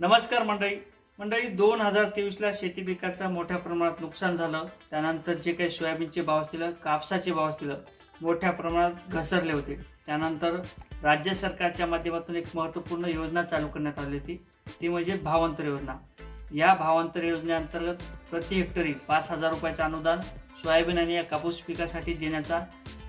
नमस्कार मंडळी. मंडळी दोन हजार तेवीसला शेती पिकाचं मोठ्या प्रमाणात नुकसान झालं. त्यानंतर जे काही सोयाबीनचे भाव असतील कापसाचे भाव असतील मोठ्या प्रमाणात घसरले होते. त्यानंतर राज्य सरकारच्या माध्यमातून एक महत्त्वपूर्ण योजना चालू करण्यात आली होती. ती म्हणजे भावांतर योजना. या भावांतर योजनेअंतर्गत प्रति हेक्टरी पाच हजार रुपयाचं अनुदान सोयाबीन आणि या कापूस पिकासाठी देण्याचा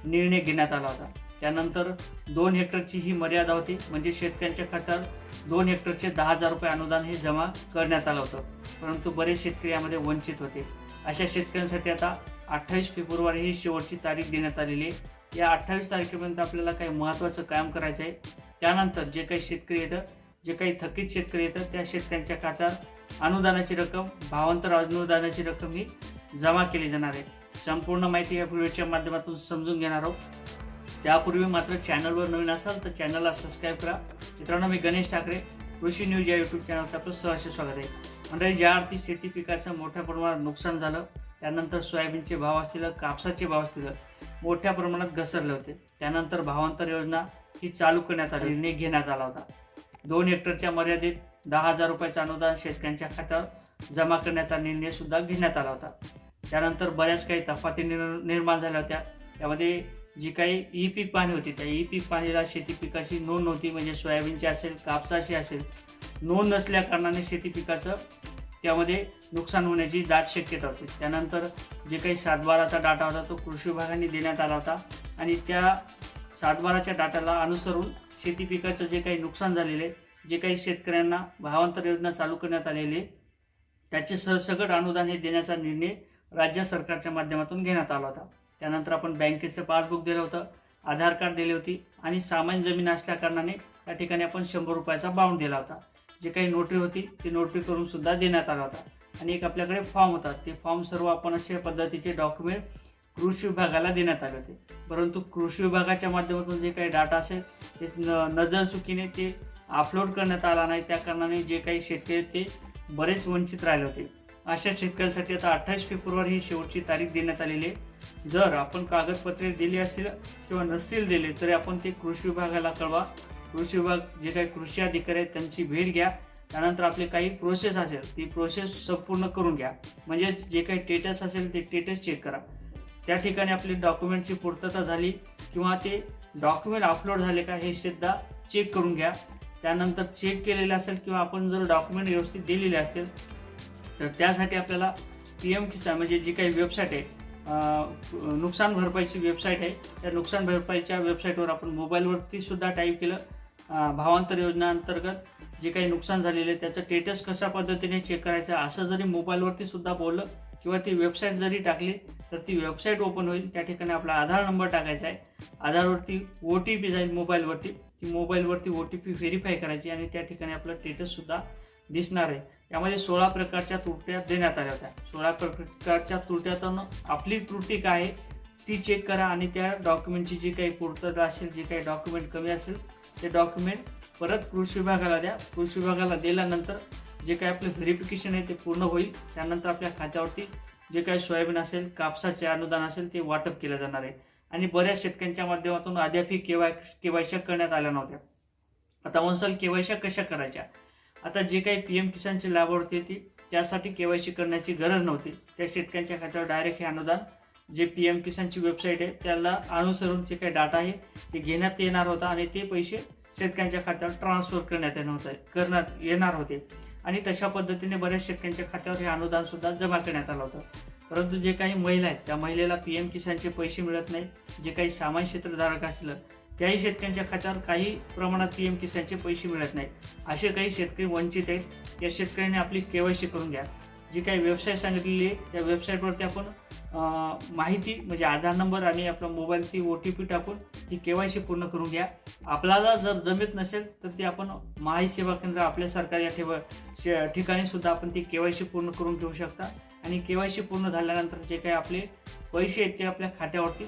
निर्णय घेण्यात आला होता. त्यानंतर दोन हेक्टरची ही मर्यादा होती म्हणजे शेतकऱ्यांच्या खात्यावर दोन हेक्टरचे दहा हजार रुपये अनुदान हे जमा करण्यात आलं होतं. परंतु बरेच शेतकरी यामध्ये वंचित होते. अशा शेतकऱ्यांसाठी आता अठ्ठावीस फेब्रुवारी ही शेवटची तारीख देण्यात आलेली आहे. या अठ्ठावीस तारखेपर्यंत आपल्याला काही महत्त्वाचं काम करायचं आहे. त्यानंतर जे काही शेतकरी येतं जे काही थकीत शेतकरी येतं त्या शेतकऱ्यांच्या खात्यात अनुदानाची रक्कम भावांतर अनुदानाची रक्कम ही जमा केली जाणार आहे. संपूर्ण माहिती या व्हिडिओच्या माध्यमातून समजून घेणार आहोत. त्यापूर्वी मात्र चॅनलवर नवीन असाल तर चॅनलला सबस्क्राईब करा. मित्रांनो मी गणेश ठाकरे कृषी न्यूज या यूट्यूब चॅनलचं आपलं सहर्ष स्वागत आहे. म्हणजे ज्या अर्थी शेती पिकाचं मोठ्या प्रमाणात नुकसान झालं त्यानंतर सोयाबीनचे भाव असतील कापसाचे भाव असतील मोठ्या प्रमाणात घसरले होते. त्यानंतर भावांतर योजना ही चालू करण्यात आली निर्णय घेण्यात आला होता. दोन हेक्टरच्या मर्यादित दहा हजार रुपयाचं अनुदान शेतकऱ्यांच्या खात्यावर जमा करण्याचा निर्णय सुद्धा घेण्यात आला होता. त्यानंतर बऱ्याच काही तफाती निर्- निर्माण झाल्या होत्या. त्यामध्ये जी काही ई पीक पाहणी होती त्या ई पीक पाणीला शेती पिकाची नोंद नव्हती म्हणजे सोयाबीनची असेल कापसाची असेल नोंद नसल्या कारणाने शेती पिकाचं त्यामध्ये नुकसान होण्याची दाट शक्यता होती. त्यानंतर जे काही सातबाराचा डाटा होता तो कृषी विभागाने देण्यात आला होता आणि त्या सातबाराच्या डाटाला अनुसरून शेती पिकाचं जे काही नुकसान झालेले जे काही शेतकऱ्यांना भावांतर योजना चालू करण्यात आलेली त्याचे सरसकट अनुदान हे देण्याचा निर्णय राज्य सरकारच्या माध्यमातून घेण्यात आला होता. त्यानंतर आपण बँकेचं पासबुक दिलं होतं आधार कार्ड दिली होती आणि सामान्य जमीन असल्याकारणाने त्या ठिकाणी आपण शंभर रुपयाचा बाउंड दिला होता. जे काही नोटरी होती ती नोटरी करून सुद्धा देण्यात आला होता. आणि एक आपल्याकडे फॉर्म होता ते फॉर्म सर्व आपण अशा पद्धतीचे डॉक्युमेंट कृषी विभागाला देण्यात आले होते. परंतु कृषी विभागाच्या माध्यमातून जे काही डाटा असेल ते न नजर चुकीने ते अपलोड करण्यात आला नाही. त्या कारणाने जे काही शेतकरी आहेत ते बरेच वंचित राहिले होते. अशा शेतकऱ्यांसाठी आता अठ्ठावीस फेब्रुवारी ही शेवटची तारीख देण्यात आलेली आहे. जर आपण कागदपत्रे दिली असतील किंवा नसतील दिले तरी आपण ते कृषी विभागाला कळवा. कृषी विभाग जे काही कृषी अधिकारी आहेत त्यांची भेट घ्या. त्यानंतर आपली काही प्रोसेस असेल ती प्रोसेस संपूर्ण करून घ्या. म्हणजेच जे काही टेटस असेल ते टेटस चेक करा. त्या ठिकाणी आपली डॉक्युमेंटची पूर्तता झाली किंवा ते डॉक्युमेंट अपलोड झाले का हे सुद्धा चेक करून घ्या. त्यानंतर चेक केलेले असेल किंवा आपण जर डॉक्युमेंट व्यवस्थित दिलेले असेल तर त्यासाठी आपल्याला पी एम किसान म्हणजे जी काही वेबसाईट आहे नुकसान भरपाईची वेबसाईट आहे. त्या नुकसान भरपाईच्या वेबसाईटवर आपण मोबाईलवरती सुद्धा टाईप केलं. भावांतर योजना अंतर्गत जे काही नुकसान झालेलं आहे त्याचं स्टेटस कशा पद्धतीने चेक करायचं असं जरी मोबाईलवरती सुद्धा बोललं किंवा ती वेबसाईट जरी टाकली तर ती वेबसाईट ओपन होईल. त्या ठिकाणी आपला आधार नंबर टाकायचा आहे. आधारवरती ओ टी पी जाईल मोबाईलवरती. ती मोबाईलवरती ओ टी पी व्हेरीफाय करायची आणि त्या ठिकाणी आपलं स्टेटससुद्धा दिसणार आहे. यामध्ये सोळा प्रकारच्या त्रुट्या देण्यात आल्या होत्या. सोळा प्रकारच्या त्रुट्यातून आपली त्रुटी काय आहे ती चेक करा आणि त्या डॉक्युमेंटची जी काही पूर्तता असेल जे काही डॉक्युमेंट कमी असेल ते डॉक्युमेंट परत कृषी विभागाला द्या. कृषी विभागाला दिल्यानंतर जे काही आपलं व्हेरिफिकेशन आहे ते पूर्ण होईल. त्यानंतर आपल्या खात्यावरती जे काही सोयाबीन असेल कापसाचे अनुदान असेल ते वाटप केलं जाणार आहे. आणि बऱ्याच शेतकऱ्यांच्या माध्यमातून अद्यापही केवाय केवायशा करण्यात आल्या नव्हत्या. आता म्हणसाल केवायशा कशा करायच्या? आता जे काही पी एम किसानची होते होती त्यासाठी केवायसी करण्याची गरज नव्हती. त्या शेतकऱ्यांच्या खात्यावर डायरेक्ट हे अनुदान जे पी एम किसानची वेबसाईट आहे त्याला अनुसरून जे काही डाटा आहे ते घेण्यात येणार होता आणि ते पैसे शेतकऱ्यांच्या खात्यावर ट्रान्सफर करण्यात येणार होते करण्यात येणार होते. आणि तशा पद्धतीने बऱ्याच शेतकऱ्यांच्या खात्यावर हे अनुदान सुद्धा जमा करण्यात आलं होतं. परंतु जे काही महिला आहेत त्या महिलेला पी एम किसानचे पैसे मिळत नाही. जे काही सामान्य क्षेत्रधारक असलं त्याही शेतकऱ्यांच्या खात्यावर काही प्रमाणात पी एम किसानचे पैसे मिळत नाहीत. असे काही शेतकरी वंचित आहेत. या शेतकऱ्यांनी आपली के वाय सी करून घ्या. जी काही वेबसाईट सांगितलेली आहे त्या वेबसाईटवरती आपण माहिती म्हणजे आधार नंबर आणि आपला मोबाईलची ओ टी पी टाकून ती के वाय सी पूर्ण करून घ्या. आपल्याला जर जमेत नसेल तर ती आपण महाई सेवा केंद्र आपल्या सरकार या ठेवा शे- ठिकाणी सुद्धा आपण ती सी पूर्ण करून घेऊ शकता. आणि के वाय सी पूर्ण झाल्यानंतर जे काही आपले पैसे आहेत ते आपल्या खात्यावरती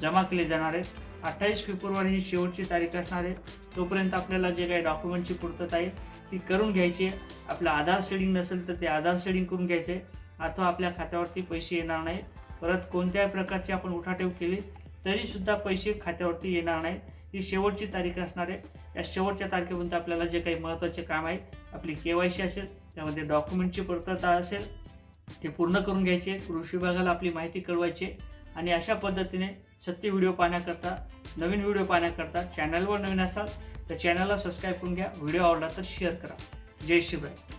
जमा केले जाणार आहेत. अठ्ठावीस फेब्रुवारी ही शेवटची तारीख असणार आहे. तोपर्यंत आपल्याला जे काही डॉक्युमेंटची पूर्तता आहे ती करून घ्यायची आहे. आपलं आधार सेडिंग नसेल तर ते आधार सेडिंग करून घ्यायचे आहे. अथवा आपल्या खात्यावरती पैसे येणार नाही. परत कोणत्याही प्रकारची आपण उठाठेव केली तरीसुद्धा पैसे खात्यावरती येणार नाहीत ही शेवटची तारीख असणार आहे. या शेवटच्या तारखेपर्यंत आपल्याला जे काही महत्त्वाचे काम आहे आपली के वाय सी असेल त्यामध्ये डॉक्युमेंटची पूर्तता असेल ते पूर्ण करून घ्यायचे कृषी विभागाला आपली माहिती कळवायची आणि अशा पद्धतीने सत्य व्हिडिओ पाहण्याकरता नवीन व्हिडिओ पाहण्याकरता चॅनलवर नवीन असाल तर चॅनलला सबस्क्राईब करून घ्या. व्हिडिओ आवडला तर शेअर करा. जय शिवराय.